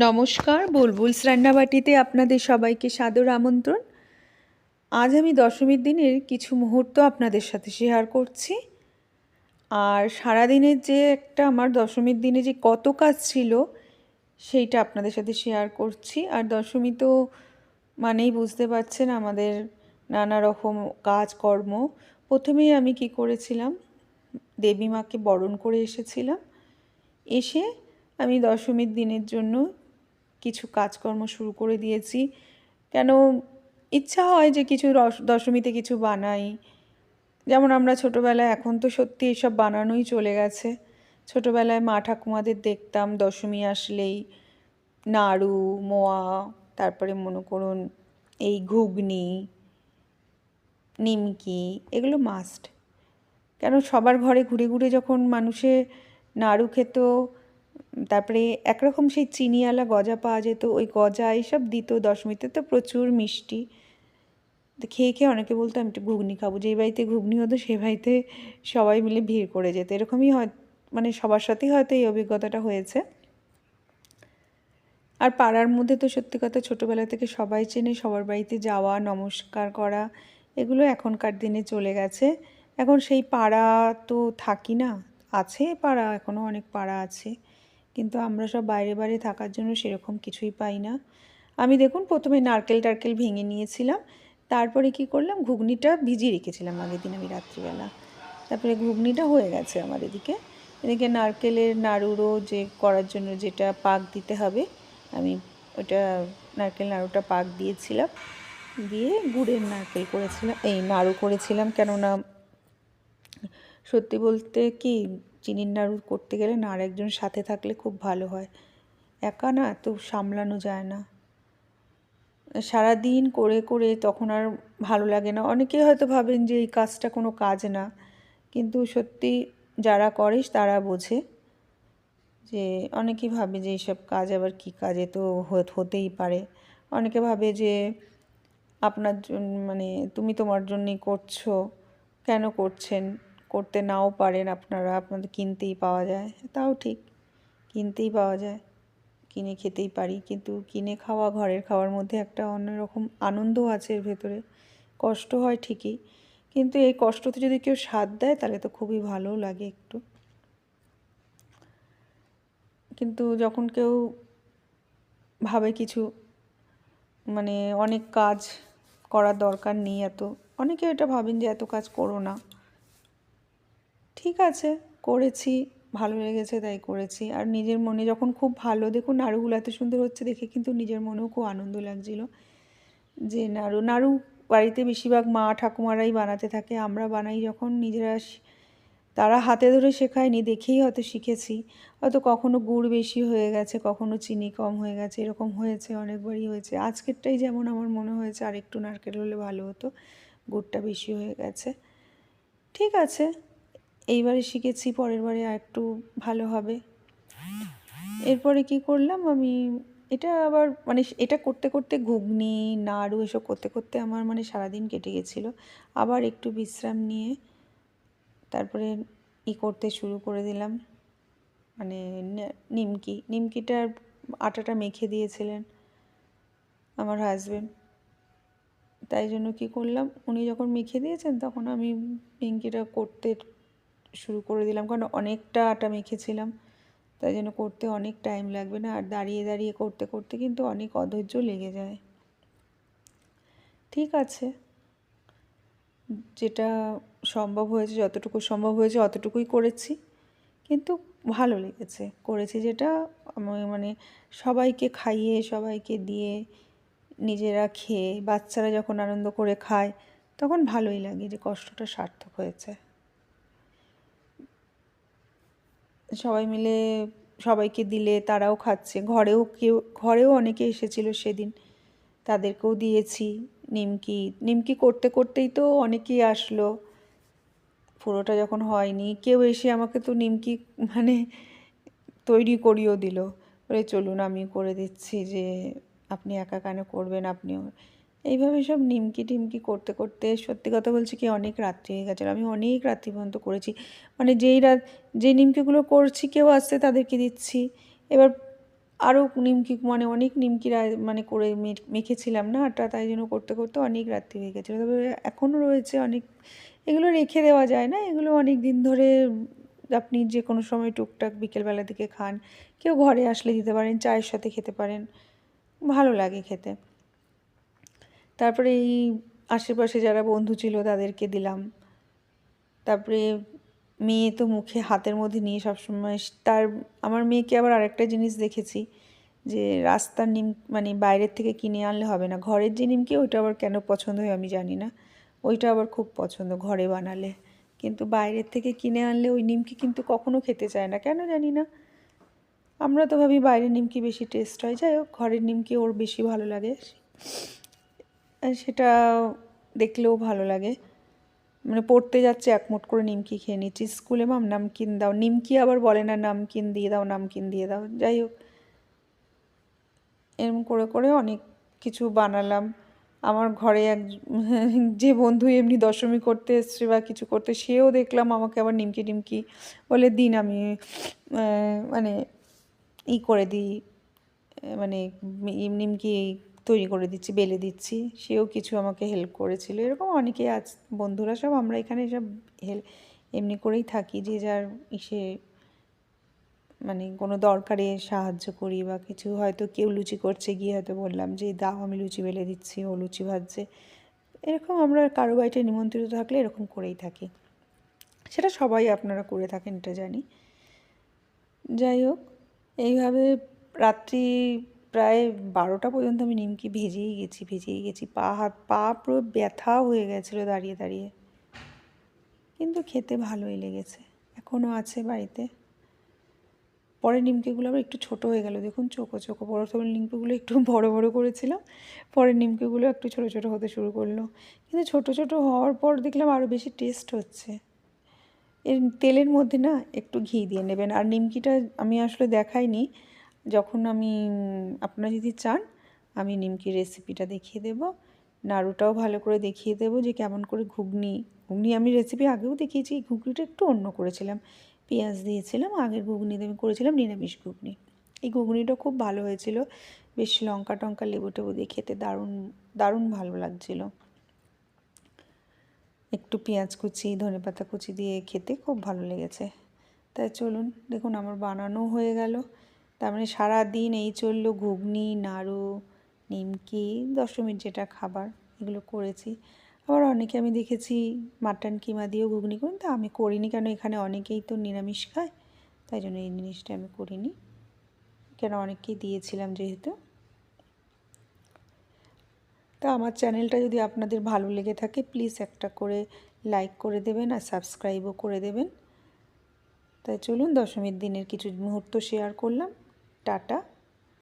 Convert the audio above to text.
নমস্কার, বুলবুলস রান্নাবাটিতে আপনাদের সবাইকে সাদর আমন্ত্রণ। আজ আমি দশমীর দিনের কিছু মুহূর্ত আপনাদের সাথে শেয়ার করছি। আর সারাদিনের যে একটা আমার দশমীর দিনে যে কত কাজ ছিল, সেইটা আপনাদের সাথে শেয়ার করছি। আর দশমী তো মানেই বুঝতে পারছেন আমাদের নানা রকম কাজকর্ম। প্রথমেই আমি কি করেছিলাম, দেবী মাকে বরণ করে এসেছিলাম। এসে আমি দশমীর দিনের জন্য কিছু কাজকর্ম শুরু করে দিয়েছি। কেন ইচ্ছা হয় যে কিছু দশমীতে কিছু বানাই। যেমন আমরা ছোটোবেলায়, এখন তো সত্যি এসব বানানোই চলে গেছে। ছোটোবেলায় মা ঠাকুমাদের দেখতাম, দশমী আসলেই নাড়ু, মোয়া, তারপরে মনে করুন এই ঘুগনি, নিমকি, এগুলো মাস্ট কেন সবার ঘরে ঘুরে ঘুরে যখন মানুষে নাড়ু খেত তারপরে একরকম সেই চিনিওয়ালা গজা পাওয়া যেত, ওই গজা এইসব দিত দশমীতে, তো প্রচুর মিষ্টি। তো খেয়ে খেয়ে অনেকে বলতো, আমি একটু ঘুগনি খাব। যেই বাড়িতে ঘুগনি হতো, সেই বাড়িতে সবাই মিলে ভিড় করে যেত। এরকমই হয় মানে সবার সাথেই হয়তো এই অভিজ্ঞতাটা হয়েছে। আর পাড়ার মধ্যে তো সত্যি কথা, ছোটোবেলা থেকে সবাই চেনে, সবার বাড়িতে যাওয়া, নমস্কার করা, এগুলো এখনকার দিনে চলে গেছে। এখন সেই পাড়া তো থাকি না, আছে পাড়া এখনও অনেক পাড়া আছে। কিন্তু আমরা সব বাইরে বাইরে থাকার জন্য সেরকম কিছুই পাই না। আমি দেখুন প্রথমে নারকেল টারকেল ভেঙে নিয়েছিলাম, তারপরে কি করলাম, ঘুগনিটা ভিজিয়ে রেখেছিলাম আগের দিন আমি রাত্রিবেলা। তারপরে ঘুগনিটা হয়ে গেছে আমার এদিকে। এদিকে নারকেলের নাড়ুরও যে করার জন্য যেটা পাক দিতে হবে, আমি ওটা নারকেল নাড়ুটা পাক দিয়েছিলাম। দিয়ে গুড়ের নারকেল করেছিলাম, এই নাড়ু করেছিলাম কেননা সত্যি বলতে কি চিনির নাড়ু করতে গেলে না, আর একজন সাথে থাকলে খুব ভালো হয়। একা না এত সামলানো যায় না। সারাদিন করে করে তখন আর ভালো লাগে না। অনেকেই হয়তো ভাবেন যে এই কাজটা কোনো কাজ না, কিন্তু সত্যি যারা করে, তারা বোঝে যে অনেকেই ভাবে যে এইসব কাজ আবার কী কাজে তো হতেই পারে। অনেকে ভাবে যে আপনার জন্য মানে তুমি তোমার জন্যই করছ, কেন করছেন? করতে নাও পারেন আপনারা, আপনাদের কিনতেই পাওয়া যায়। তাও ঠিক, কিনতেই পাওয়া যায়, কিনে খেতেই পারি। কিন্তু কিনে খাওয়া ঘরের খাওয়ার মধ্যে একটা অন্যরকম আনন্দও আছে এর ভেতরে। কষ্ট হয় ঠিকই, কিন্তু এই কষ্টতে যদি কেউ স্বাদ দেয়, তাহলে তো খুবই ভালোও লাগে একটু। কিন্তু যখন কেউ ভাবে কিছু মানে অনেক কাজ করার দরকার নেই এত, অনেকে এটা ভাবেন যে এত কাজ করো না। ঠিক আছে, করেছি, ভালো লেগেছে তাই করেছি। আর নিজের মনে যখন খুব ভালো, দেখুন নাড়ুগুলো এত সুন্দর হচ্ছে দেখে কিন্তু নিজের মনেও খুব আনন্দ লাগছিল। যে নাড়ু নাড়ু বাড়িতে বেশিরভাগ মা ঠাকুমারাই বানাতে থাকে, আমরা বানাই যখন নিজেরা তারা হাতে ধরে শেখায়নি, দেখেই হয়তো শিখেছি। হয়তো কখনো গুড় বেশি হয়ে গেছে, কখনো চিনি কম হয়ে গেছে, এরকম হয়েছে, অনেকবারই হয়েছে। আজকেরটাই যেমন আমার মনে হয়েছে আর একটু নারকেল হলে ভালো হতো, গুড়টা বেশি হয়ে গেছে। ঠিক আছে। এইবারে শিখেছি, পরের বারে আর একটু ভালো হবে। এরপরে কি করলাম, আমি এটা আবার মানে এটা করতে করতে ঘুগনি, নাড়ু এসব করতে করতে আমার মানে সারাদিন কেটে গেছিল। আবার একটু বিশ্রাম নিয়ে তারপরে ই করতে শুরু করে দিলাম। মানে নিমকি নিমকিটার আটাটা মেখে দিয়েছিলেন আমার হাজবেন্ড তাই জন্য কি করলাম, উনি যখন মেখে দিয়েছেন তখন আমি নিমকিটা করতে শুরু করে দিলাম, কারণ অনেকটা আটা মেখেছিলাম। তাই জন্য করতে অনেক টাইম লাগবে না, আর দাঁড়িয়ে দাঁড়িয়ে করতে করতে কিন্তু অনেক অধৈর্য লেগে যায়। ঠিক আছে। যেটা সম্ভব হয়েছে, যতটুকু সম্ভব হয়েছে, অতটুকুই করেছি। কিন্তু ভালো লেগেছে, করেছি যেটা আমি মানে সবাইকে খাইয়ে, সবাইকে দিয়ে, নিজেরা খেয়ে, বাচ্চারা যখন আনন্দ করে খায়, তখন ভালোই লাগে যে কষ্টটা সার্থক হয়েছে। সবাই মিলে সবাইকে দিলে তারাও খাচ্ছে। ঘরেও কেউ, ঘরেও অনেকে এসেছিল সেদিন। তাদেরকেও দিয়েছি নিমকি। নিমকি করতে করতেই তো অনেকেই আসলো। পুরোটা যখন হয়নি, কেউ এসে আমাকে তো নিমকি মানে তৈরি করিয়েও দিল। বলে, চলুন, আমি করে দিচ্ছি যে আপনি একা কেন করবেন? আপনিও এইভাবে সব নিমকি টিমকি করতে করতে সত্যি কথা বলছি কি অনেক রাত্রি হয়ে গেছিল আমি অনেক রাত্রি পর্যন্ত করেছি। মানে যেই রাত যে নিমকিগুলো করছি কেউ আসছে তাদেরকে দিচ্ছি। এবার আরও নিমকি মানে অনেক নিমকি রা- মানে করে মেখেছিলাম না আটা তাই জন্য করতে করতে অনেক রাত্রি হয়ে গেছিল তবে এখনও রয়েছে অনেক, এগুলো রেখে দেওয়া যায় না। এগুলো অনেক দিন ধরে আপনি যে কোনো সময় টুকটাক বিকেলবেলা দিকে খান, কেউ ঘরে আসলে দিতে পারেন, চায়ের সাথে খেতে পারেন, ভালো লাগে খেতে। তারপরে এই আশেপাশে যারা বন্ধু ছিল তাদেরকে দিলাম। তারপরে মেয়ে তো মুখে হাতের মধ্যে নিয়ে সবসময় তার, আমার মেয়েকে আবার আরেকটা জিনিস দেখেছি যে রাস্তার নিম মানে বাইরের থেকে কিনে আনলে হবে না। ঘরের যে নিমকি ওইটা আবার কেন পছন্দ হয় আমি জানি না। ওইটা আবার খুব পছন্দ ঘরে বানালে। কিন্তু বাইরের থেকে কিনে আনলে ওই নিমকি কিন্তু কখনো খেতে চায় না। কেন জানি না। আমরা তো ভাবি বাইরের নিমকি বেশি টেস্ট হয়। যাই হোক, ঘরের নিমকি ওর বেশি ভালো লাগে। সেটা দেখলেও ভালো লাগে। মানে পড়তে যাচ্ছে এক মুঠ করে নিমকি খেয়ে নিচ্ছি। স্কুলে মাম নামকিন দাও। নিমকি আবার বলে না, নামকিন দিয়ে দাও, নামকিন দিয়ে দাও। যাই হোক। এরকম করে করে অনেক কিছু বানালাম। আমার ঘরে এক যে বন্ধু এমনি দশমী করতে এসছে বা কিছু করতে, সেও দেখলাম আমাকে আবার নিমকি টিমকি বলে, দিন আমি মানে ই করে দিই মানে নিমকি তৈরি করে দিচ্ছি, বেলে দিচ্ছি। সেও কিছু আমাকে হেল্প করেছিল। এরকম অনেকেই আজ, বন্ধুরা সব আমরা এখানে সব হেল্প এমনি করেই থাকি। যে যার ইসে মানে কোনো দরকারে সাহায্য করি বা কিছু হয়তো কেউ লুচি করছে গিয়ে হয়তো বললাম যে, দাও, আমি লুচি বেলে দিচ্ছি, ও লুচি ভাজছে। এরকম আমরা কারও বাড়িতে নিমন্ত্রিত থাকলে এরকম করেই থাকি। সেটা সবাই আপনারা করে থাকেন, এটা জানি। যাই হোক, এইভাবে রাত্রি প্রায় বারোটা পর্যন্ত আমি নিমকি ভেজেই গেছি ভেজেই গেছি। পা হাত, পা পুরো ব্যথা হয়ে গেছিল দাঁড়িয়ে দাঁড়িয়ে। কিন্তু খেতে ভালোই লেগেছে এখনও আছে বাড়িতে। পরের নিমকিগুলো আবার একটু ছোট হয়ে গেল, দেখুন চোখো চোখো। প্রথমে নিমকিগুলো একটু বড় বড় করেছিলাম। পরের নিমকিগুলো একটু ছোট ছোট হতে শুরু করল। কিন্তু ছোট ছোট হওয়ার পর দেখলাম আরও বেশি টেস্ট হচ্ছে। এর তেলের মধ্যে না একটু ঘি দিয়ে নেবেন। আর নিমকিটা আমি আসলে দেখাইনি। যখন আমি, আপনারা যদি চান, আমি নিমকির রেসিপিটা দেখিয়ে দেব। নাড়ুটাও ভালো করে দেখিয়ে দেবো যে কেমন করে ঘুগনি ঘুগনি আমি রেসিপি আগেও দেখিয়েছি, এই ঘুগনিটা একটু অন্য করেছিলাম। পেঁয়াজ দিয়েছিলাম, আগের ঘুগনিতে আমি করেছিলাম নিরামিষ ঘুগনি। এই ঘুগনিটা খুব ভালো হয়েছিল। বেশ লঙ্কা টঙ্কা, লেবু টেবু দিয়ে খেতে দারুণ দারুণ ভালো লাগছিল। একটু পেঁয়াজ কুচি, ধনে পাতা কুচি দিয়ে খেতে খুব ভালো লেগেছে। তাই চলুন, দেখুন আমার বানানো হয়ে গেল। তার মানে সারা দিন এই চলল ঘুগনি, নাড়ু, নিমকি দশমীর যেটা খাবার এগুলো করেছি। আবার অনেকে আমি দেখেছি মাটন কিমা দিয়েও ঘুগনি করেন, তা আমি করিনি কেন এখানে অনেকেই তো নিরামিষ খায়, তাই জন্য এই জিনিসটা আমি করিনি। কেন অনেককেই দিয়েছিলাম যেহেতু। তো আমার চ্যানেলটা যদি আপনাদের ভালো লেগে থাকে, প্লিজ একটা করে লাইক করে দেবেন আর সাবস্ক্রাইবও করে দেবেন। তাই চলুন দশমীর দিনের কিছু মুহূর্ত শেয়ার করলাম। टाटा।